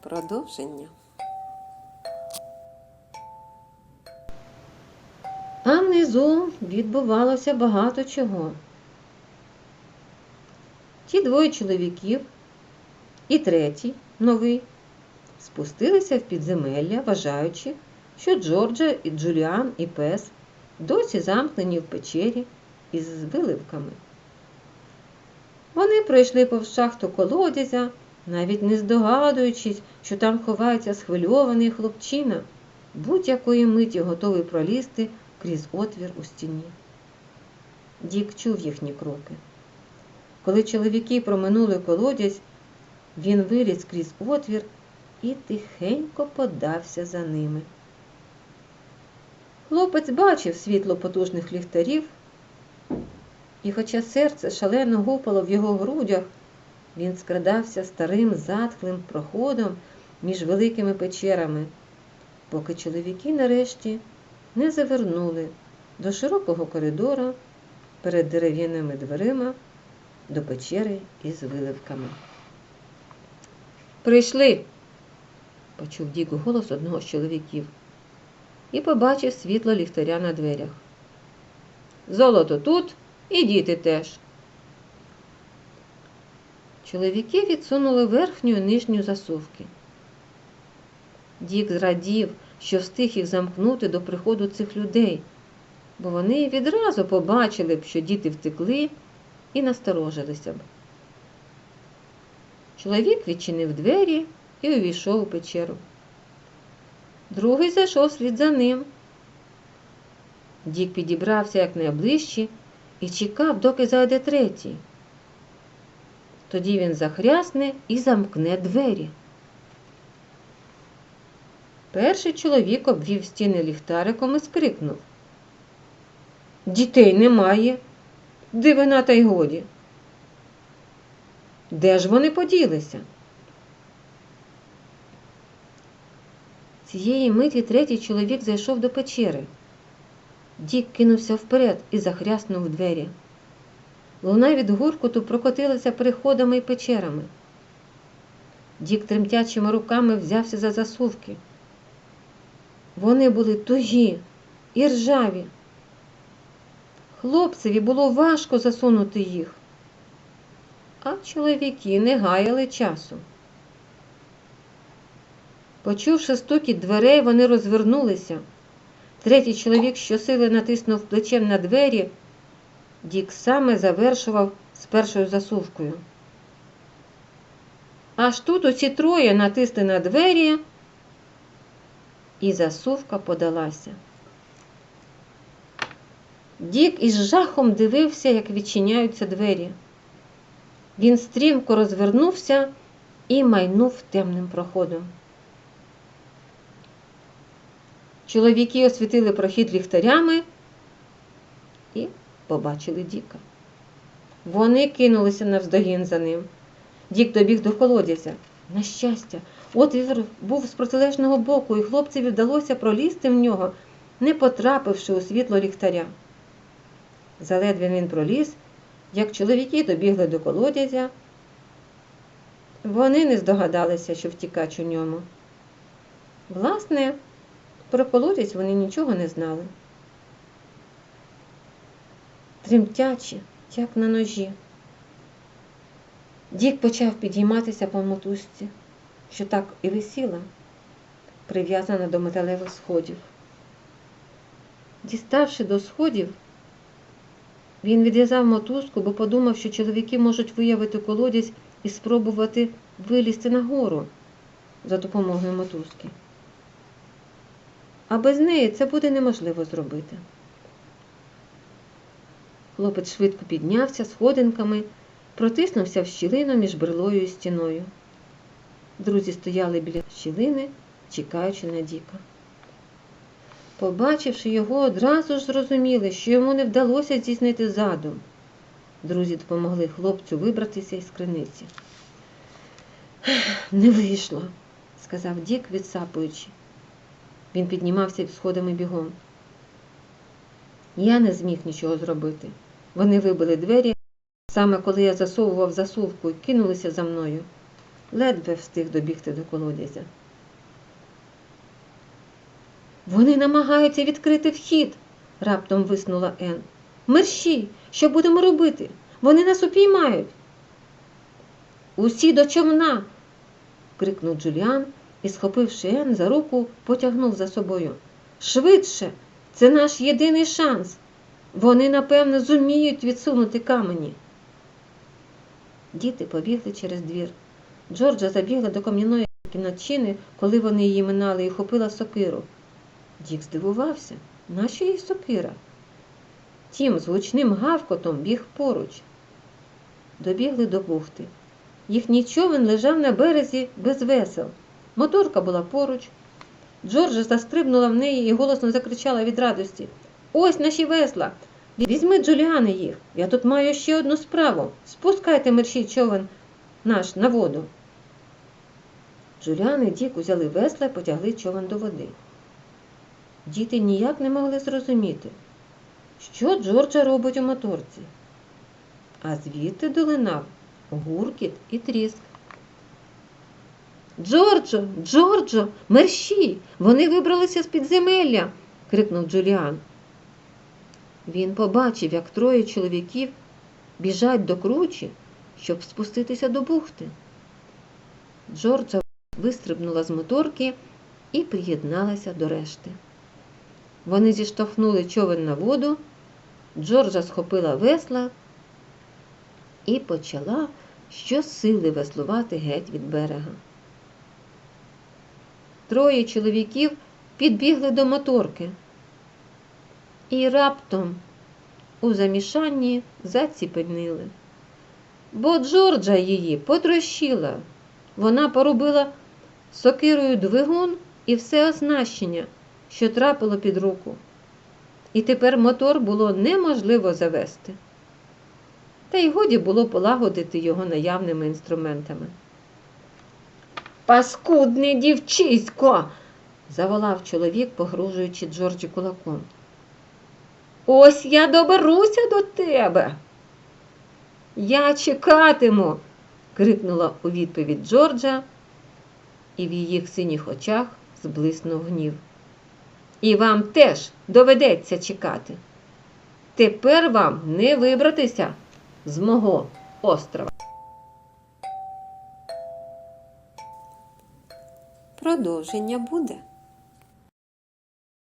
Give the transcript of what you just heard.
Продовження. А внизу відбувалося багато чого. Ті двоє чоловіків і третій, новий, спустилися в підземелля, вважаючи, що Джорджа і Джуліан і пес досі замкнені в печері із виливками. Вони пройшли повз шахту колодязя, навіть не здогадуючись, що там ховається схвильований хлопчина, будь-якої миті готовий пролізти крізь отвір у стіні. Дік чув їхні кроки. Коли чоловіки проминули колодязь, він виліз крізь отвір і тихенько подався за ними. Хлопець бачив світло потужних ліхтарів, і хоча серце шалено гупало в його грудях, він скрадався старим затхлим проходом між великими печерами, поки чоловіки нарешті не завернули до широкого коридора перед дерев'яними дверима до печери із виливками. Прийшли, почув Дік голос одного з чоловіків і побачив світло ліхтаря на дверях. Золото тут і діти теж. Чоловіки відсунули верхню і нижню засувки. Дік зрадів, що встиг їх замкнути до приходу цих людей, бо вони відразу побачили б, що діти втекли і насторожилися б. Чоловік відчинив двері і увійшов у печеру. Другий зайшов слід за ним. Дік підібрався якнайближче і чекав, доки зайде третій. Тоді він захрясне і замкне двері. Перший чоловік обвів стіни ліхтариком і скрикнув. Дітей немає. Дивина та й годі. Де ж вони поділися? Цієї миті третій чоловік зайшов до печери. Дік кинувся вперед і захряснув двері. Луна від гуркоту прокотилася переходами і печерами. Дік тремтячими руками взявся за засувки. Вони були тугі і ржаві. Хлопцеві було важко засунути їх, а чоловіки не гаяли часу. Почувши стукіт дверей, вони розвернулися. Третій чоловік щосили натиснув плечем на двері. Дік саме завершував з першою засувкою. Аж тут усі троє натисли на двері, і засувка подалася. Дік із жахом дивився, як відчиняються двері. Він стрімко розвернувся і майнув темним проходом. Чоловіки освітили прохід ліхтарями і побачили Діка. Вони кинулися навздогін за ним. Дік добіг до колодязя. На щастя, отвір був з протилежного боку, і хлопцеві вдалося пролізти в нього, не потрапивши у світло ліхтаря. Заледве він проліз, як чоловіки добігли до колодязя. Вони не здогадалися, що втікач у ньому. Власне, про колодязь вони нічого не знали. Тремтячі, як на ножі. Дік почав підійматися по мотузці, що так і висіла, прив'язана до металевих сходів. Діставши до сходів, він відв'язав мотузку, бо подумав, що чоловіки можуть виявити колодязь і спробувати вилізти нагору за допомогою мотузки. А без неї це буде неможливо зробити. Хлопець швидко піднявся сходинками, протиснувся в щілину між брилою і стіною. Друзі стояли біля щілини, чекаючи на Діка. Побачивши його, одразу ж зрозуміли, що йому не вдалося здійснити задум. Друзі допомогли хлопцю вибратися із криниці. Не вийшло, сказав Дік, відсапуючи. Він піднімався сходами бігом. Я не зміг нічого зробити. Вони вибили двері, саме коли я засовував засувку і кинулися за мною. ледве встиг добігти до колодязя. Вони намагаються відкрити вхід, раптом виснула Ен. Мерщій, що будемо робити? Вони нас упіймають. Усі до човна. крикнув Джуліан і, схопивши Ен за руку, потягнув за собою. Швидше, це наш єдиний шанс. Вони, напевно, зуміють відсунути камені. Діти побігли через двір. Джорджа забігла до кам'яної кімнатчини, коли вони її минали, і хопила сокиру. Дік здивувався, нащо їй сокира? Тім з гучним гавкотом біг поруч. Добігли до бухти. Їхній човен лежав на березі без весел. Моторка була поруч. Джорджа застрибнула в неї і голосно закричала від радості. Ось наші весла. Візьми Джуліани їх. Я тут маю ще одну справу. Спускайте мерщій човен наш на воду. Джуліан і Дік узяли весла і потягли човен до води. Діти ніяк не могли зрозуміти, що Джорджа робить у моторці. А звідти долинав гуркіт і тріск. Джорджо, Джорджо, мерщій! Вони вибралися з підземелля. крикнув Джуліан. Він побачив, як троє чоловіків біжать до кручі, щоб спуститися до бухти. Джорджа вистрибнула з моторки і приєдналася до решти. Вони зіштовхнули човен на воду, Джорджа схопила весла і почала щосили веслувати геть від берега. Троє чоловіків підбігли до моторки і раптом у замішанні заціпенили. Бо Джорджа її потрощила. Вона порубила сокирою двигун і все оснащення, що трапило під руку. І тепер мотор було неможливо завести. Та й годі було полагодити його наявними інструментами. Паскудне дівчисько. заволав чоловік, погрожуючи Джорджі кулаком. Ось я доберуся до тебе. Я чекатиму. крикнула у відповідь Джорджа, і в її синіх очах зблиснув гнів. І вам теж доведеться чекати. Тепер вам не вибратися з мого острова. Продовження буде.